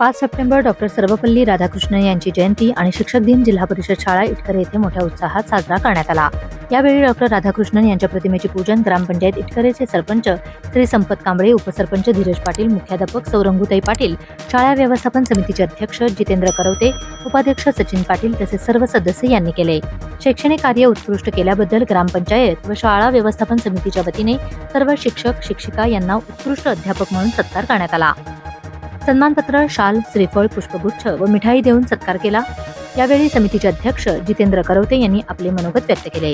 पाच September doctor Sarvepalli Radhakrishnan यांची जयंती आणि शिक्षक दिन जिल्हा परिषद शाळा इटकर येथे मोठ्या उत्साहात साजरा करण्यात आला. यावेळी डॉक्टर राधाकृष्णन यांच्या प्रतिमेचे पूजन ग्रामपंचायत इटकरेचे सरपंच श्री संपत कांबळे उपसरपंच धीरज पाटील मुख्याध्यापक सौरंगुताई पाटील शाळा व्यवस्थापन समितीचे अध्यक्ष जितेंद्र करवते उपाध्यक्ष सचिन पाटील तसेच सर्व सदस्य यांनी केले. शैक्षणिक कार्य उत्कृष्ट केल्याबद्दल ग्रामपंचायत व शाळा व्यवस्थापन समितीच्या वतीने सर्व शिक्षक शिक्षिका यांना उत्कृष्ट अध्यापक म्हणून सत्कार करण्यात आला. सन्मानपत्र शाल श्रीफळ पुष्पगुच्छ व मिठाई देऊन सत्कार केला. यावेळी समितीचे अध्यक्ष जितेंद्र करवते यांनी आपले मनोगत व्यक्त केले.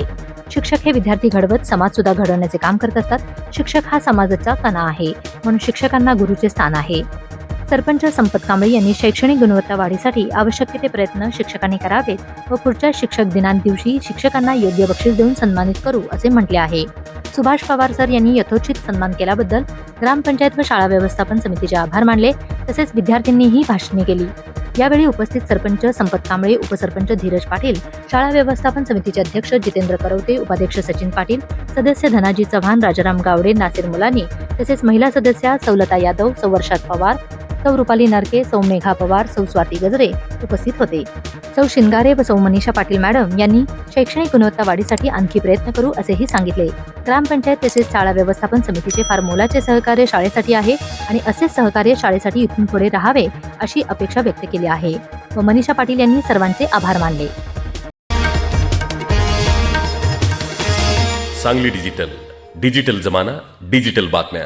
शिक्षक हे विद्यार्थी घडवत समाज सुद्धा घडवण्याचे काम करत असतात. शिक्षक हा समाजाचा कणा आहे म्हणून शिक्षकांना गुरुचे स्थान आहे. सरपंच संपत कांबळे यांनी शैक्षणिक गुणवत्ता वाढीसाठी आवश्यक ते प्रयत्न शिक्षकांनी करावेत व पुढच्या शिक्षक दिनांदिवशी शिक्षकांना योग्य बक्षीस देऊन सन्मानित करू असे म्हटले आहे. सुभाष पवार सर यांनी यथोचित सन्मान केल्याबद्दल ग्रामपंचायत व शाळा व्यवस्थापन समितीचे आभार मानले तसेच विद्यार्थ्यांनीही भाषणे केली. यावेळी उपस्थित सरपंच संपत कांबळे उपसरपंच धीरज पाटील शाळा व्यवस्थापन समितीचे अध्यक्ष जितेंद्र करवते उपाध्यक्ष सचिन पाटील सदस्य धनाजी चव्हाण राजाराम गावडे नासिर मुलानी तसेच महिला सदस्या सवलता यादव सौवर्षात पवार सौ रुपाली नरके सौ मेघा पवार सौ स्वाती गजरे उपस्थित होते. सौ शिंगारे व सौ मनीषा पाटील मॅडम यांनी शैक्षणिक गुणवत्ता वाढीसाठी आणखी प्रयत्न करू असेही सांगितले. ग्रामपंचायत तसेच शाळा व्यवस्थापन समितीचे फार मोलाचे सहकार्य शाळेसाठी आहे आणि असेच सहकार्य शाळेसाठी इथून पुढे राहावे अशी अपेक्षा व्यक्त केली आहे. व मनीषा पाटील यांनी सर्वांचे आभार मानले. सांगली डिजिटल. डिजिटल जमाना डिजिटल बातम्या.